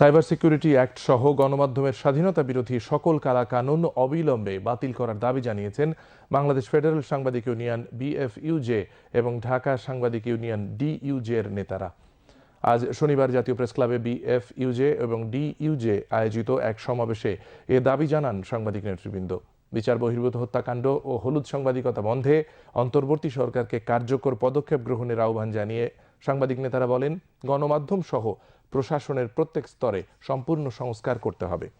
Cyber security act সহ গণমাধ্যমের স্বাধীনতা বিরোধী সকল কালা কানুন অবিলম্বে বাতিল করার দাবি জানিয়েছেন বাংলাদেশ ফেডারেল সাংবাদিক ইউনিয়ন বিএফইউজে এবং ঢাকা সাংবাদিক ইউনিয়ন ডিইউজে এর নেতারা। আজ শনিবার জাতীয় প্রেস ক্লাবে বিএফইউজে এবং ডিইউজে আয়োজিত এক সমাবেশে এ দাবি জানান সাংবাদিক নেতৃবৃন্দ। বিচার, বহির্ভূত হত্যাকাণ্ড ও হলুদ সাংবাদিকতা বন্ধে অন্তর্বর্তী সরকারকে কার্যকর পদক্ষেপ গ্রহণের আহ্বান জানিয়ে সাংবাদিক নেতারা বলেন গণমাধ্যম সহ প্রশাসনের প্রত্যেক স্তরে সম্পূর্ণ সংস্কার করতে হবে।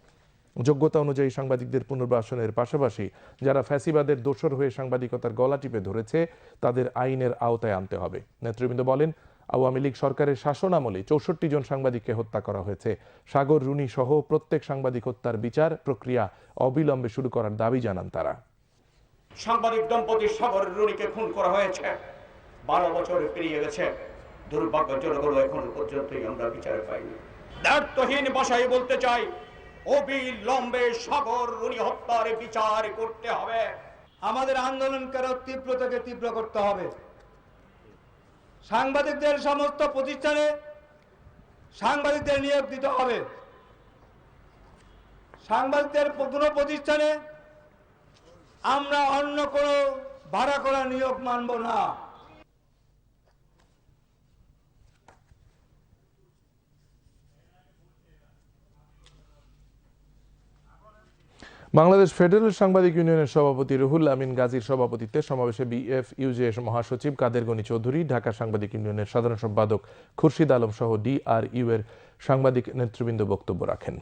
যোগ্যতা অনুযায়ী সাংবাদিকদের পুনর্বাসনের পাশাপাশি যারা ফ্যাসিবাদের দোসর হয়ে সাংবাদিকতার গলা টিপে ধরেছে, তাদের আইনের আওতায় আনতে হবে। নেতৃবৃন্দ বলেন, আওয়ামী লীগ সরকারের শাসন আমলে চৌষট্টি জন সাংবাদিককে হত্যা করা হয়েছে। সাগর, রুনি সহ প্রত্যেক সাংবাদিক হত্যার বিচার প্রক্রিয়া অবিলম্বে শুরু করার দাবি জানান তারা। সাংবাদিক দম্পতি সাগর, রুনিকে খুন করা হয়েছে। বারো বছর পেরিয়ে গেছে। দুর্ভাগ্যজনক হলো এখন পর্যন্তই আমরা বিচার পাইনি। দায়িত্বহীন ভাষায় বলতে চাই অবিলম্বে সাগর রুনি হত্যার বিচার করতে হবে। আমাদের আরও তীব্রতাকে তীব্র করতে হবে। সাংবাদিকদের সমস্ত প্রতিষ্ঠানে সাংবাদিকদের নিয়োগ দিতে হবে। সাংবাদিকদের কোনো প্রতিষ্ঠানে আমরা অন্য কোনো ভাড়া করা নিয়োগ মানব না। বাংলাদেশ ফেডারেল সাংবাদিক ইউনিয়নের সভাপতি রুহুল আমিন গাজীর সভাপতিত্বে সমাবেশে বিএফ ইউজে মহাসচিব কাদের গনি চৌধুরী, ঢাকা সাংবাদিক ইউনিয়নের সাধারণ সম্পাদক খুরশিদ আলম সহ ডিআরইউ এর সাংবাদিক নেতৃবৃন্দ বক্তব্য রাখেন।